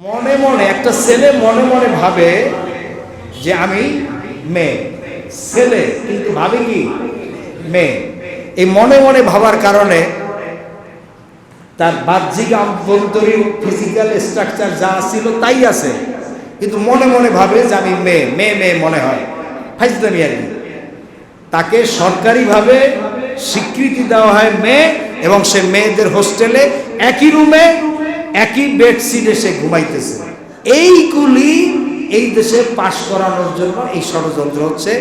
মনে মনে, একটা ছেলে মনে মনে ভাবে যে আমি মেয়ে। ছেলে কিন্তু ভাবে কি? মেয়ে। এই মনে মনে ভাবার কারণে তার বাহ্যিক আভ্যন্তরীণ ফিজিক্যাল স্ট্রাকচার যা ছিল তাই আছে। কিন্তু মনে মনে ভাবে যে আমি মেয়ে মেয়ে মেয়ে মনে হয়। ফাইজদামি আর কি। তাকে সরকারিভাবে স্বীকৃতি দেওয়া হয় মেয়ে এবং সে মেয়েদের হোস্টেলে একই রুমে একই বেডশিটে সে ঘুমাইতেছে। এইগুলি এই দেশে পাশ করানোর জন্য এই ষড়যন্ত্র হচ্ছে,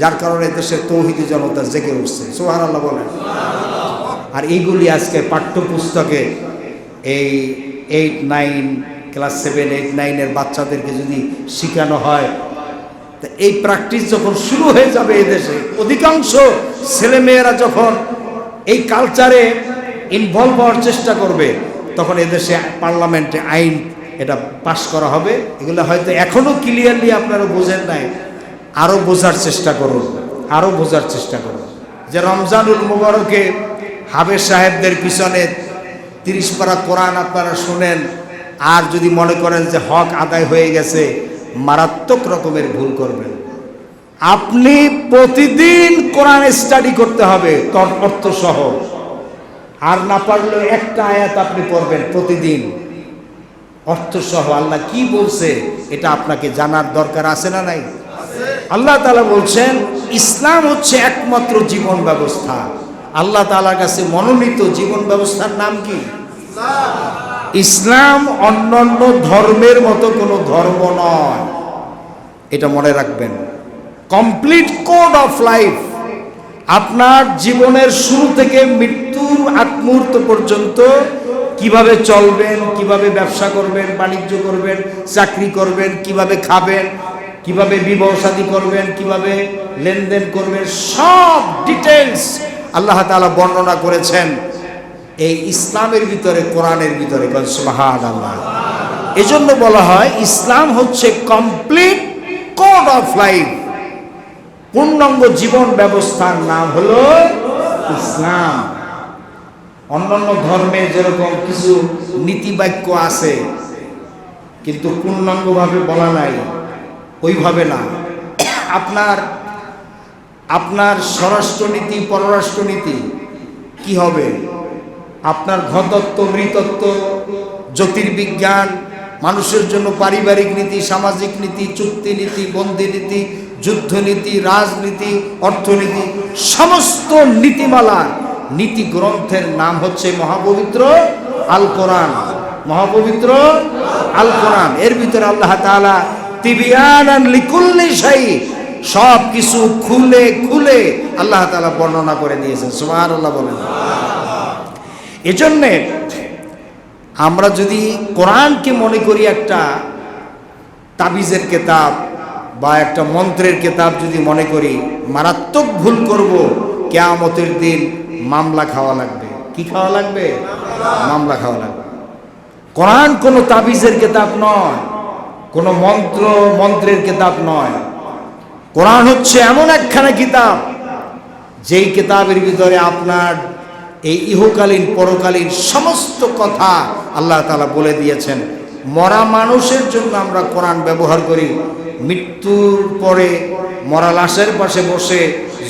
যার কারণে দেশের তৌহিদি জনতা জেগে উঠছে। সোহান আল্লাহ বলেন। আর এইগুলি আজকে পাঠ্যপুস্তকে এই eight nine class seven eight নাইনের বাচ্চাদেরকে যদি শেখানো হয়, তা এই প্র্যাকটিস যখন শুরু হয়ে যাবে এই দেশে, অধিকাংশ ছেলেমেয়েরা যখন এই কালচারে ইনভলভ হওয়ার চেষ্টা করবে তখন এদেশে পার্লামেন্টে আইন এটা পাশ করা হবে। এগুলো হয়তো এখনও ক্লিয়ারলি আপনারা বোঝেন নাই। আরও বোঝার চেষ্টা করুন। আরও বোঝার চেষ্টা করুন। যে রমজানুল মুবারকে হাবের সাহেবদের পিছনে তিরিশ পারা কোরআন আপনারা শোনেন, আর যদি মনে করেন যে হক আদায় হয়ে গেছে, মারাত্মক রকমের ভুল করবেন। আপনি প্রতিদিন কোরআন স্টাডি করতে হবে তর অর্থ সহ আর না পারলে একটা আয়াত আপনি পড়বেন প্রতিদিন। অর্থ সহ আল্লাহ কি বলছে, এটা আপনাকে জানার দরকার আছে না নাই? আল্লাহ তালা বলছেন, ইসলাম হচ্ছে একমাত্র জীবন ব্যবস্থা। আল্লাহ তালার কাছে মনোনীত জীবন ব্যবস্থার নাম কি? ইসলাম অন্যান্য ধর্মের মতো কোনো ধর্ম নয়। এটা মনে রাখবেন। Complete code of life. আপনার জীবনের শুরু থেকে মৃত্যুর আগ মুহূর্ত পর্যন্ত কীভাবে চলবেন, কীভাবে ব্যবসা করবেন, বাণিজ্য করবেন, চাকরি করবেন, কীভাবে খাবেন, কীভাবে বিবাহ শাদী করবেন, কীভাবে লেনদেন করবেন, সব ডিটেলস আল্লাহ তাআলা বর্ণনা করেছেন। এই ইসলামের ভিতরে, কোরআনের ভিতরে আল্লাহ এজন্য বলা হয়, ইসলাম হচ্ছে কমপ্লিট কোড অফ লাইফ পূর্ণাঙ্গ জীবন ব্যবস্থার নাম হলো ইসলাম। অন্যান্য ধর্মে যেরকম কিছু নীতিবাক্য আছে, কিন্তু পূর্ণাঙ্গভাবে বলা নাই, ওইভাবে না। আপনার আপনার স্বরাষ্ট্রনীতি, পররাষ্ট্রনীতি কি হবে? আপনার ঘতত্ব নৃতত্ব জ্যোতির্বিজ্ঞান, মানুষের জন্য পারিবারিক নীতি, সামাজিক নীতি, চুক্তি নীতি, বন্দি নীতি যুদ্ধনীতি রাজনীতি, অর্থনীতি, সমস্ত নীতিমালা নীতি গ্রন্থের নাম হচ্ছে মহাপবিত্র আল কোরআন মহাপবিত্র আল কোরআন এর ভিতরে আল্লাহ তাআলা তিবিয়ান লিকুল্লি শাই সব কিছু খুলে খুলে আল্লাহ তাআলা বর্ণনা করে দিয়েছেন। সুবহানাল্লাহ বলেন। এজন্যে আমরা যদি কোরআনকে মনে করি একটা তাবিজের কেতাব বা একটা মন্ত্রের কেতাব যদি মনে করি, মারাত্মক ভুল করব, কেয়ামতের দিন মামলা খাওয়া লাগবে। কি খাওয়া লাগবে? মামলা। খাওয়া লাগবে। কোরআন কোনো তাবিজের কেতাব নয় কোনো মন্ত্র মন্ত্রের কেতাব নয়। কোরআন হচ্ছে এমন একখানা কিতাব যেই কিতাবের ভিতরে আপনার এই ইহকালীন পরকালীন সমস্ত কথা আল্লাহ তালা বলে দিয়েছেন। মরা মানুষের জন্য আমরা কোরআন ব্যবহার করি। মৃত্যুর পরে মরা লাশের পাশে বসে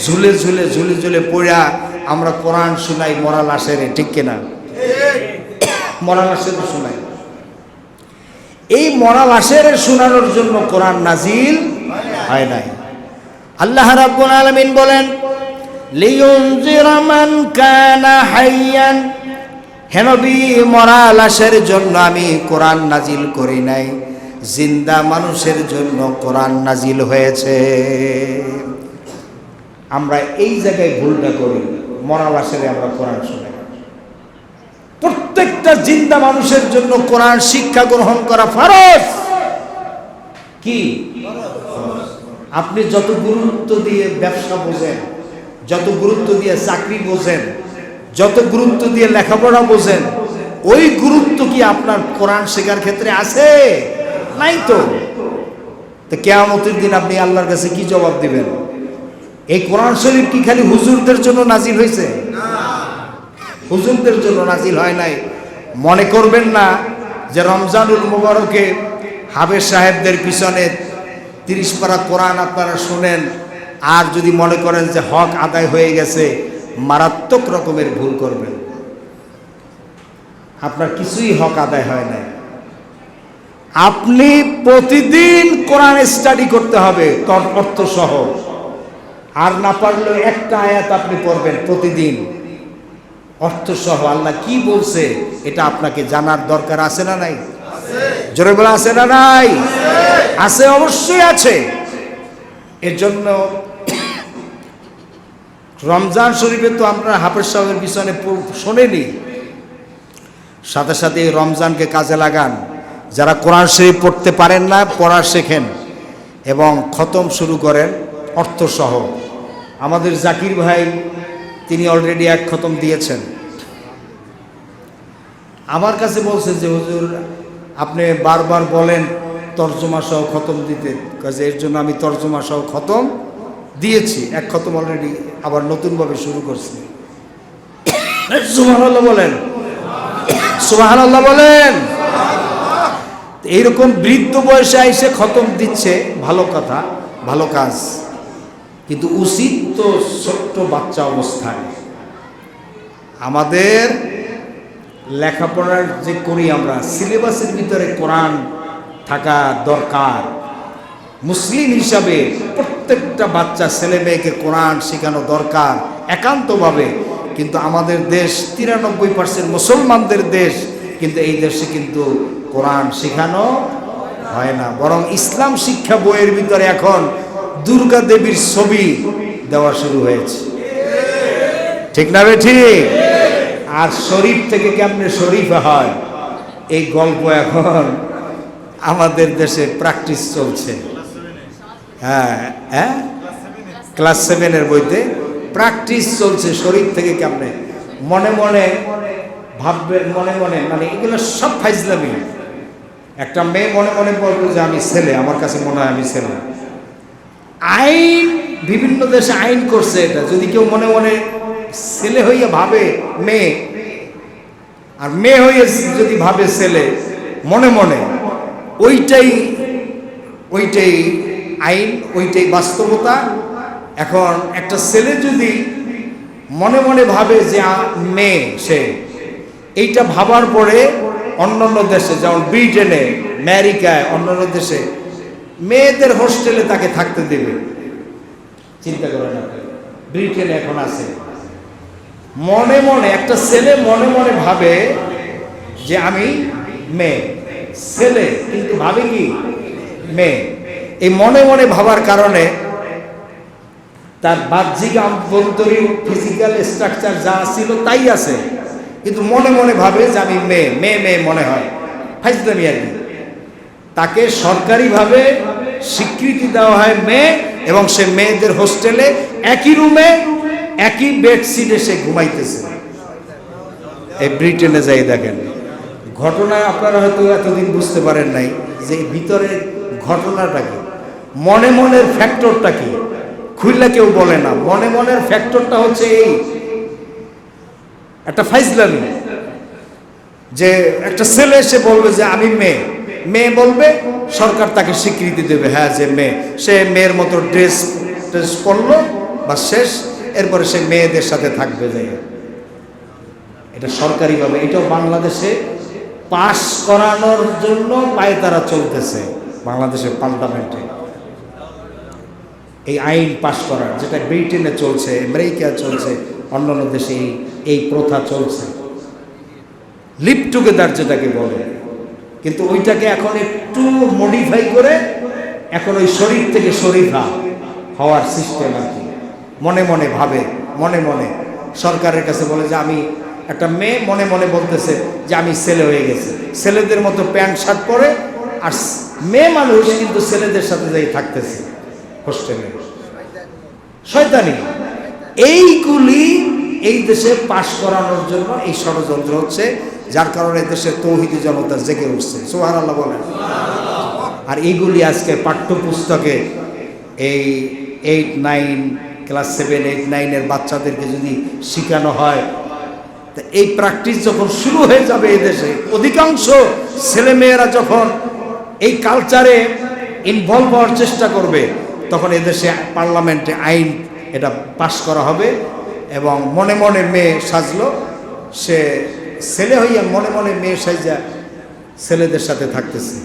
ঝুলে ঝুলে ঝুলে ঝুলে পড়া আমরা কোরআন শুনাই মরা লাশের ঠিক কিনা? মরা লাশের শুনাই। এই মরা লাশের শোনানোর জন্য কোরআন নাজিল হয় নাই। আল্লাহ রাব্বুল আলামিন বলেন, লিয়ুনজিরা মান কানা হাইয়ান। হেনবি মরা লাশের জন্য আমি কোরআন নাজিল করি নাই। জিন্দা মানুষের জন্য কোরআন নাজিল হয়েছে। আমরা এই জায়গায় ভুলটা করি। মরা লাশের আমরা কোরআন শুনে। প্রত্যেকটা জিন্দা মানুষের জন্য কোরআন শিক্ষা গ্রহণ করা ফরজ। কি? আপনি যত গুরুত্ব দিয়ে ব্যবসা বোঝেন, যত গুরুত্ব দিয়ে চাকরি বোঝেন, যত গুরুত্ব দিয়ে লেখাপড়া বোঝেন, ওই গুরুত্ব কি আপনার কোরআন শেখার ক্ষেত্রে আছে? নাই তো কেয়ামতের দিন আপনি আল্লাহর কাছে কি জবাব দিবেন? এই কোরআন শরীফ কি খালি হুজুরদের জন্য নাজিল হয়েছে? হুজুরদের জন্য নাজিল হয় নাই। মনে করবেন না যে রমজানুল মুবারকে হাবের সাহেবদের পিছনে তিরিশ পারা কোরআন আপনারা শোনেন আর যদি মনে করেন যে হক আদায় হয়ে গেছে মারাত্মক রকমের ভুল করবেন। আপনার কিছুই হক আদায় হয় নাই। আপনি প্রতিদিন কোরআন স্টাডি করতে হবে তর অর্থ সহ। আর না পারলেও একটা আয়াত আপনি পড়বেন প্রতিদিন। অর্থ সহ আল্লাহ কি বলছে, এটা আপনাকে জানার দরকার আছে না নাই? জোরে বলে আছে না নাই? আছে, অবশ্যই আছে। এর জন্য রমজান শরীফে তো আমরা হাফেজ সাহেবের পিছনে শোনেনি। সাথে সাথে এই রমজানকে কাজে লাগান। যারা কোরআন শরীফ পড়তে পারেন না, পড়া শেখেন এবং খতম শুরু করেন অর্থসহ। আমাদের জাকির ভাই, তিনি অলরেডি এক খতম দিয়েছেন। আমার কাছে বলছে যে, হুজুর, আপনি বারবার বলেন তর্জমা সহ খতম দিতে। কাজে এর জন্য আমি তর্জমা সহ খতম দিয়েছি। এক খতম অলরেডি আবার নতুনভাবে শুরু করছি। সুবহানাল্লাহ বলেন। সুবহানাল্লাহ বলেন। এইরকম বৃদ্ধ বয়সে এসে খতম দিচ্ছে, ভালো কথা, ভালো কাজ। কিন্তু উচিত তো ছোট্ট বাচ্চা অবস্থায়। আমাদের লেখাপড়ার যে করি আমরা, সিলেবাসের ভিতরে কোরআন থাকা দরকার। মুসলিম হিসাবে প্রত্যেকটা বাচ্চা, ছেলে মেয়েকে কোরআন শেখানো দরকার একান্তভাবে। কিন্তু আমাদের দেশ তিরানব্বই পার্সেন্ট মুসলমানদের দেশ, কিন্তু এই দেশে কিন্তু কোরআন শেখানো হয় না। বরং ইসলাম শিক্ষা বইয়ের ভিতরে এখন দুর্গা দেবীর ছবি দেওয়া শুরু হয়েছে। ঠিক না ঠিক? আর শরীফ থেকে কেমনে শরীফ হয়? এই গল্প এখন আমাদের দেশে প্র্যাকটিস চলছে। হ্যাঁ হ্যাঁ? ক্লাস সেভেনের বইতে প্র্যাকটিস চলছে শরীর থেকে কেমনে? মনে মনে, ভাববেন মনে মনে মানে এগুলো সব ফাইজলামি। একটা মেয়ে মনে মনে বলব যে আমি ছেলে, আমার কাছে মনে হয় আমি ছেলে। আইন, বিভিন্ন দেশে আইন করছে এটা। যদি কেউ মনে মনে ছেলে হইয়া ভাবে মেয়ে, আর মেয়ে হয়ে যদি ভাবে ছেলে, মনে মনে ওইটাই ওইটাই আইন, ওইটাই বাস্তবতা। এখন একটা ছেলে যদি মনে মনে ভাবে যে মেয়ে সে, এইটা ভাবার পরে অন্যান্য দেশে, যেমন ব্রিটেনে, আমেরিকায়, অন্যান্য দেশে মেয়েদের হোস্টেলে তাকে থাকতে দেবে। চিন্তা করেন ব্রিটেনে এখন আছে। মনে মনে, একটা ছেলে মনে মনে ভাবে যে আমি মেয়ে। ছেলে কিন্তু ভাবে কি? মেয়ে। এই মনে মনে ভাবার কারণে তার বাহ্যিক আভ্যন্তরীণ ফিজিক্যাল স্ট্রাকচার যা ছিল তাই আছে। কিন্তু মনে মনে ভাবে যে আমি মেয়ে। মেয়ে মেয়ে মনে হয়। ফাইজলামি আর কি। তাকে সরকারিভাবে স্বীকৃতি দেওয়া হয় মেয়ে এবং সে মেয়েদের হোস্টেলে একই রুমে একই বেডশিটে সে ঘুমাইতেছে। এই ব্রিটেনে যাই দেখেন। ঘটনা আপনারা হয়তো এতদিন বুঝতে পারেন নাই যে ভিতরে ঘটনাটা কি? মনে মনের ফ্যাক্টরটা কি? খুললে কেউ বলে না। মনে মনের ফ্যাক্টরটা হচ্ছে এই। একটা ফাইজলামি। যে একটা ছেলে এসে বলবে যে, আমি মেয়ে। মেয়ে বলবে, সরকার তাকে স্বীকৃতি দেবে। হ্যাঁ যে মেয়ে। সে মেয়ের মতো ড্রেস ড্রেস পরলো বা শেষ। এরপরে সে মেয়েদের সাথে থাকবে যাই এটা সরকারিভাবে, এটাও বাংলাদেশে পাশ করানোর জন্য পায়তারা চলতেছে, বাংলাদেশের পার্লামেন্টে। এই আইন পাশ করার যেটা ব্রিটেনে চলছে আমেরিকা চলছে, অন্যান্য দেশে এই প্রথা চলছে। লিভ টুগেদার যেটাকে বলে। কিন্তু ওইটাকে এখন একটু মডিফাই করে এখন ওই শরীর থেকে শরীফা হওয়ার সিস্টেম আর কি। মনে মনে ভাবে, মনে মনে। সরকারের কাছে বলে যে আমি, একটা মেয়ে মনে মনে বলতেছে যে আমি ছেলে হয়ে গেছে। ছেলেদের মতো প্যান্ট, শার্ট পরে আর মেয়ে মানুষ কিন্তু ছেলেদের সাথে যাই থাকতেছে হোস্টেলে শয়তানি। এইগুলি এই দেশে পাশ করানোর জন্য এই ষড়যন্ত্র হচ্ছে, যার কারণে দেশের তৌহিদি জনতা জেগে উঠছে। সোহার আল্লাহ বলেন। আর এইগুলি আজকে পাঠ্যপুস্তকে এই eight nine class seven eight নাইনের বাচ্চাদেরকে যদি শেখানো হয়, তা এই প্র্যাকটিস যখন শুরু হয়ে যাবে এই দেশে, অধিকাংশ ছেলেমেয়েরা যখন এই কালচারে ইনভলভ হওয়ার চেষ্টা করবে, তখন এদেশে পার্লামেন্টে আইন এটা পাশ করা হবে। এবং মনে মনে মেয়ে সাজলো। সে ছেলে হইয়া মনে মনে মেয়ে সাজা ছেলেদের সাথে থাকতেছে।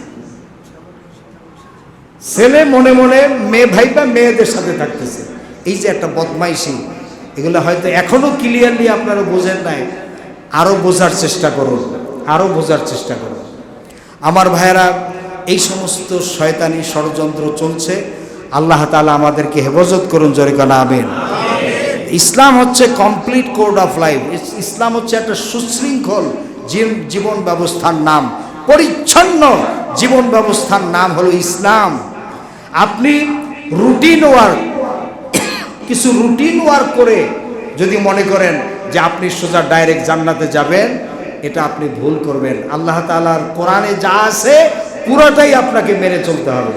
ছেলে মনে মনে মেয়ে ভাইবা মেয়েদের সাথে থাকতেছে। এই যে একটা বদমাইশি, এগুলো হয়তো এখনও ক্লিয়ারলি আপনারা বোঝেন নাই। আরও বোঝার চেষ্টা করুন আরও বোঝার চেষ্টা করুন। আমার ভাইয়েরা, এই সমস্ত শয়তানি ষড়যন্ত্র চলছে। আল্লাহ তালা আমাদেরকে হেফাজত করুন জরিকানা আমিন। ইসলাম হচ্ছে কমপ্লিট কোড অফ লাইফ ইসলাম হচ্ছে একটা সুশৃঙ্খল জীবন ব্যবস্থার নাম। পরিচ্ছন্ন জীবন ব্যবস্থার নাম হলো ইসলাম। আপনি রুটিন ওয়ার্ক কিছু রুটিন ওয়ার্ক করে যদি মনে করেন যে আপনি সোজা ডাইরেক্ট জান্নাতে যাবেন, এটা আপনি ভুল করবেন। আল্লাহ তাআলার কোরআনে যা আছে, পুরোটাই আপনাকে মেনে চলতে হবে।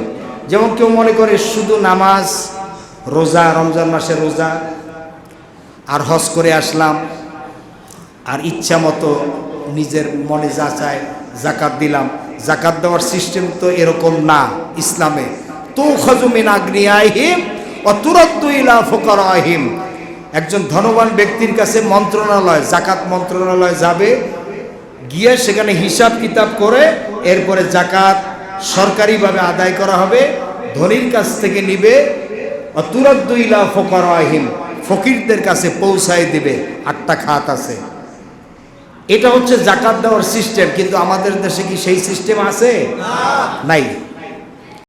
যেমন কেউ মনে করে শুধু নামাজ, রোজা, রমজান মাসে রোজা আর হজ করে আসলাম। আর ইচ্ছা মতো নিজের মনে যা চায় জাকাত দিলাম। জাকাত দেওয়ার সিস্টেম তো এরকম না ইসলামে। তো খজুমিন আগ্নিয়াহিম ও তুরদ্দু ইলা ফোকরাহিম একজন ধনবান ব্যক্তির কাছে মন্ত্রণালয়, জাকাত মন্ত্রণালয় যাবে, গিয়ে সেখানে হিসাব কিতাব করে এরপরে জাকাত সরকারিভাবে আদায় করা হবে। ধনির কাছ থেকে নিবে। অতুরদ্দু ইলা ফোকরাহিম ফকিরদের কাছে পৌঁছায় দিবে আটটা খাত আছে। এটা হচ্ছে জাকাত দেওয়ার সিস্টেম কিন্তু আমাদের দেশে কি সেই সিস্টেম আছে? নাই।